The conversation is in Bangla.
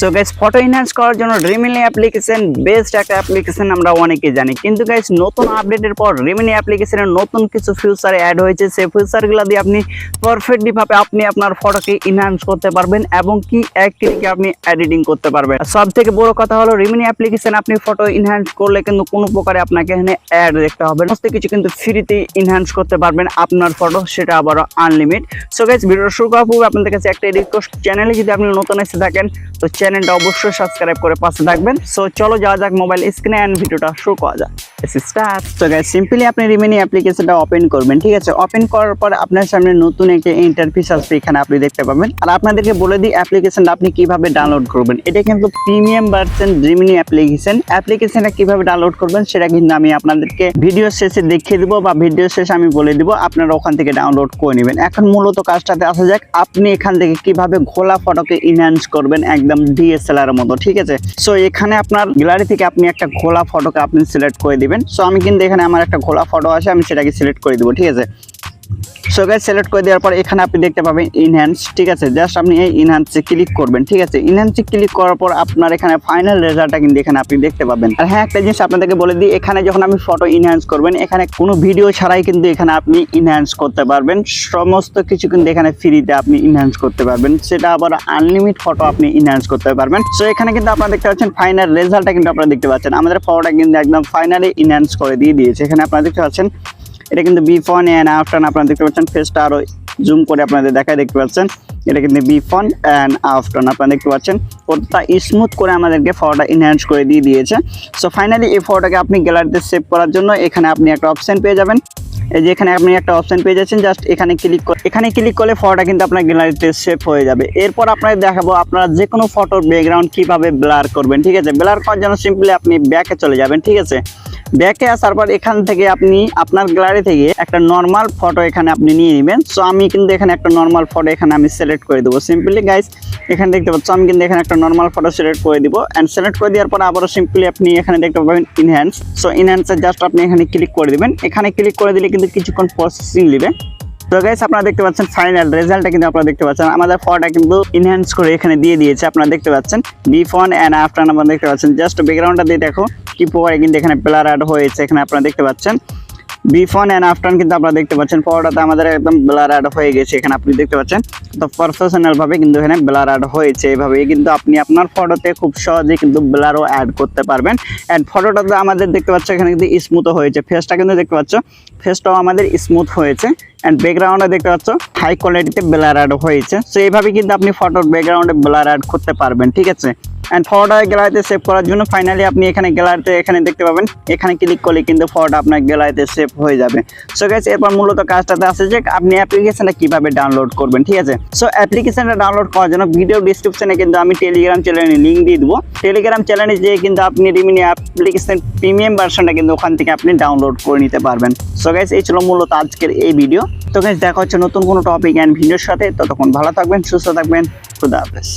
সো গাইস ফটো এনহ্যান্স করার জন্য রিমিনি অ্যাপ্লিকেশন বেস্ট একটা অ্যাপ্লিকেশন আমরা অনেকেই জানি। কিন্তু গাইস নতুন আপডেটের পর রিমিনি অ্যাপ্লিকেশনের নতুন কিছু ফিউচার অ্যাড হয়েছে। সেই ফিউচারগুলো দিয়ে আপনি পারফেক্টলি ভাবে আপনি আপনার ফটোকে এনহ্যান্স করতে পারবেন এবং কি ক্লিকে আপনি এডিটিং করতে পারবেন। সব থেকে বড় কথা হলো রিমিনি অ্যাপ্লিকেশন আপনি ফটো এনহ্যান্স করলে কিন্তু কোনো প্রকারে আপনাকে এখানে অ্যাড দেখতে হবে সমস্ত কিছু কিন্তু ফ্রিতে এনহ্যান্স করতে পারবেন আপনার ফটো সেটা আবার আনলিমিট সো গাইস ভিডিও শুরু করার পূর্বে আপনাদের কাছে একটা রিকোয়েস্ট চ্যানেলে যদি আপনি নতুন এসে থাকেন, তো চ্যানেলটা অবশ্যই সাবস্ক্রাইব করে পাশে থাকবেন। সো চলো যাওয়া যাক মোবাইল স্ক্রিনে অ্যান্ড ভিডিওটা শুরু করা যাক। সিম্পলি আপনি রিমিনি অ্যাপ্লিকেশনটা ওপেন করবেন, ঠিক আছে? ওপেন করার পর আপনার সামনে নতুন একটা ইন্টারফেস আসবে, এখানে আপনি দেখতে পাবেন। আর আপনাদেরকে বলে দিই অ্যাপ্লিকেশনটা আপনি কীভাবে ডাউনলোড করবেন। এটা কিন্তু প্রিমিয়াম ভার্সন রিমিনি অ্যাপ্লিকেশন অ্যাপ্লিকেশনটা কীভাবে ডাউনলোড করবেন, সেটা কিন্তু আমি আপনাদেরকে ভিডিও শেষে দেখিয়ে দিব বা ভিডিও শেষে আমি বলে দিব। আপনারা ওখান থেকে ডাউনলোড করে নেবেন। এখন মূলত কাজটাতে আসা যাক, আপনি এখান থেকে কীভাবে ঘোলা ফটোকে ইনহ্যান্স করবেন, একদম ডিএসএলআর মতো, ঠিক আছে? সো এখানে আপনার গ্যালারি থেকে আপনি একটা ঘোলা ফটোকে আপনি সিলেক্ট করে দিবেন। সো আমি কিন্তু এখানে আমার একটা ঘোলা ফটো আছে, আমি সেটাকে সিলেক্ট করে দিব, ঠিক আছে? সো গাইজ সিলেক্ট করে দেওয়ার পর এখানে আপনি দেখতে পাবেন ইনহ্যান্স ঠিক আছে? জাস্ট আপনি এই ইনহ্যান্সে ক্লিক করবেন, ঠিক আছে? ইনহ্যান্সে ক্লিক করার পর আপনার এখানে ফাইনাল রেজাল্টটা কিন্তু এখানে আপনি দেখতে পাবেন। আর হ্যাঁ একটা জিনিস আপনাদেরকে বলে দিই, এখানে যখন আপনি ফটো ইনহ্যান্স করবেন, এখানে কোনো ভিডিও ছাড়াই কিন্তু এখানে আপনি ইনহ্যান্স করতে পারবেন। সমস্ত কিছু কিন্তু এখানে ফ্রিতে আপনি ইনহ্যান্স করতে পারবেন। সেটা আবার আনলিমিট ফটো আপনি ইনহ্যান্স করতে পারবেন। সো এখানে কিন্তু আপনারা দেখতে পাচ্ছেন ফাইনাল রেজাল্টটা কিন্তু আপনারা দেখতে পাচ্ছেন। আমাদের ফটোটা কিন্তু একদম ফাইনালি ইনহ্যান্স করে দিয়ে দিয়েছে। এখানে আপনারা দেখতে পাচ্ছেন এটা কিন্তু বি বিফন অ্যান্ড আফটার আপনারা দেখতে পাচ্ছেন ফেসটা আরও জুম করে আপনাদের দেখায় দেখতে পাচ্ছেন। এটা কিন্তু বি বিফন অ্যান্ড আফটার আপনারা দেখতে পাচ্ছেন। ওটা স্মুথ করে আমাদেরকে ফটোটা ইনহ্যান্স করে দিয়ে দিয়েছে। সো ফাইনালি এই ফটোটাকে আপনি গ্যালারিতে সেভ করার জন্য এখানে আপনি একটা অপশন পেয়ে যাবেন। এই যে এখানে আপনি একটা অপশন পেয়ে যাচ্ছেন জাস্ট এখানে ক্লিক করে এখানে ক্লিক করলে ফটোটা কিন্তু আপনার গ্যালারিতে সেভ হয়ে যাবে। এরপর আপনাদের দেখাবো আপনারা যে কোনো ফটোর ব্যাকগ্রাউন্ড কীভাবে ব্লার করবেন, ঠিক আছে? ব্লার করার জন্য সিম্পলি আপনি ব্যাকে চলে যাবেন, ঠিক আছে? ব্যাকে আসার পর এখান থেকে আপনি আপনার গ্যালারি থেকে একটা নর্মাল ফটো এখানে আপনি নিয়ে নেবেন। সো আমি কিন্তু এখানে একটা নর্মাল ফটো এখানে আমি সিলেক্ট করে দেবো। সিম্পলি গাইস এখানে দেখতে পাচ্ছ, আমি কিন্তু এখানে একটা নর্মাল ফটো সিলেক্ট করে দিব। অ্যান্ড সিলেক্ট করে দেওয়ার পর আবারও সিম্পলি আপনি এখানে দেখতে পাবেন ইনহ্যান্স সো ইনহ্যান্সে জাস্ট আপনি এখানে ক্লিক করে দিবেন। এখানে ক্লিক করে দিলে কিন্তু কিছুক্ষণ প্রসেসিং নেবে। তো গাইস আপনারা দেখতে পাচ্ছেন ফাইনাল রেজাল্টটা কিন্তু আপনারা দেখতে পাচ্ছেন। আমাদের ফটোটা কিন্তু ইনহ্যান্স করে এখানে দিয়ে দিয়েছে, আপনারা দেখতে পাচ্ছেন। বিফোন অ্যান্ড আফটার আপনারা দেখতে পাচ্ছেন। জাস্ট ব্যাকগ্রাউন্ডটা দিয়ে দেখো। কি প্রকারে কিন্তু এখানে ব্লার অ্যাড হয়েছে, এখানে আপনারা দেখতে পাচ্ছেন। বিফোন অ্যান্ড আফটার কিন্তু আপনারা দেখতে পাচ্ছেন ফটোটাতে আমাদের একদম ব্লার অ্যাড হয়ে গেছে, এখানে আপনি দেখতে পাচ্ছেন। তো প্রফেশনাল ভাবে কিন্তু এখানে ব্লার অ্যাড হয়েছে এইভাবে কিন্তু আপনি আপনার ফটোতে খুব সহজে কিন্তু ব্লারও অ্যাড করতে পারবেন। অ্যান্ড ফটোটাতে আমাদের দেখতে পাচ্ছ, এখানে কিন্তু স্মুথ হয়েছে। ফেসটা কিন্তু দেখতে পাচ্ছ ফেসটাও আমাদের স্মুথ হয়েছে। অ্যান্ড ব্যাকগ্রাউন্ডে দেখতে পাচ্ছ হাই কোয়ালিটিতে ব্লার অ্যাড হয়েছে। সো এইভাবে কিন্তু আপনি ফটোর ব্যাকগ্রাউন্ডে ব্লার অ্যাড করতে পারবেন, ঠিক আছে? অ্যান্ড ফটোটা গ্যালারিতে সেভ করার জন্য ফাইনালি আপনি এখানে গ্যালারিতে এখানে দেখতে পাবেন। এখানে ক্লিক করলে কিন্তু ফটোটা আপনার গ্যালারিতে সেভ হয়ে যাবে। সো গাইস এরপর মূলত কাজটাতে আছে যে আপনি অ্যাপ্লিকেশনটা কীভাবে ডাউনলোড করবেন, ঠিক আছে? সো অ্যাপ্লিকেশনটা ডাউনলোড করার জন্য ভিডিও ডিসক্রিপশনে কিন্তু আমি টেলিগ্রাম চ্যানেলে লিঙ্ক দিয়ে দেবো। টেলিগ্রাম চ্যানেলে যেয়ে কিন্তু আপনি রিমিনি অ্যাপ্লিকেশন প্রিমিয়াম ভার্সনটা কিন্তু ওখান থেকে আপনি ডাউনলোড করে নিতে পারবেন। সো গাইস এই ছিল মূলত আজকের এই ভিডিও তো গাইস দেখা হচ্ছে নতুন কোনো টপিক অ্যান্ড ভিডিওর সাথে। ততক্ষণ ভালো থাকবেন, সুস্থ থাকবেন। খুদা হাফেজ।